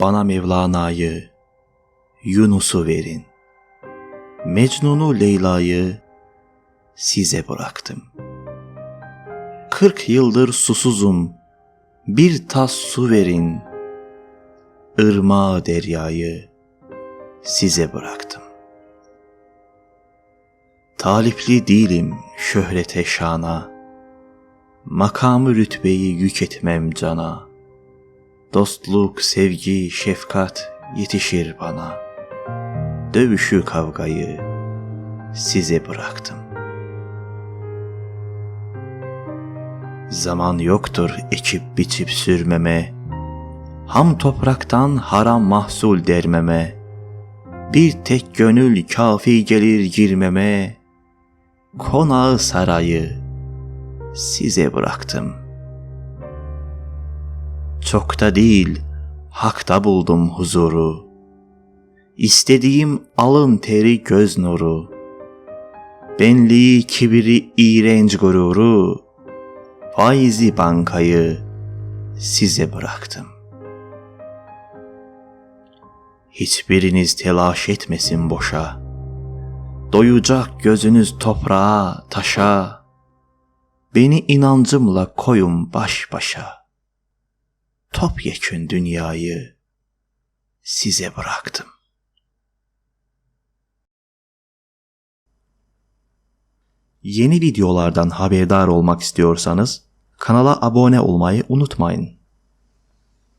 bana Mevlana'yı, Yunus'u verin. Mecnun'u Leyla'yı size bıraktım. Kırk yıldır susuzum, bir tas su verin. Irmağı deryayı size bıraktım. Talipli değilim şöhrete şana, Makamı rütbeyi yük etmem cana. Dostluk, sevgi, şefkat yetişir bana. Dövüşü kavgayı size bıraktım. Zaman yoktur ekip biçip sürmeme, Ham topraktan haram mahsul dermeme, Bir tek gönül kafi gelir girmeme, Konağı sarayı size bıraktım. Çokta değil, hakta buldum huzuru. İstediğim alın teri göz nuru. Benliği, kibiri, iğrenç gururu, faizi bankayı size bıraktım. Hiçbiriniz telaş etmesin boşa. Doyacak gözünüz toprağa, taşa. Beni inancımla koyun baş başa. Topyekün dünyayı size bıraktım. Yeni videolardan haberdar olmak istiyorsanız kanala abone olmayı unutmayın.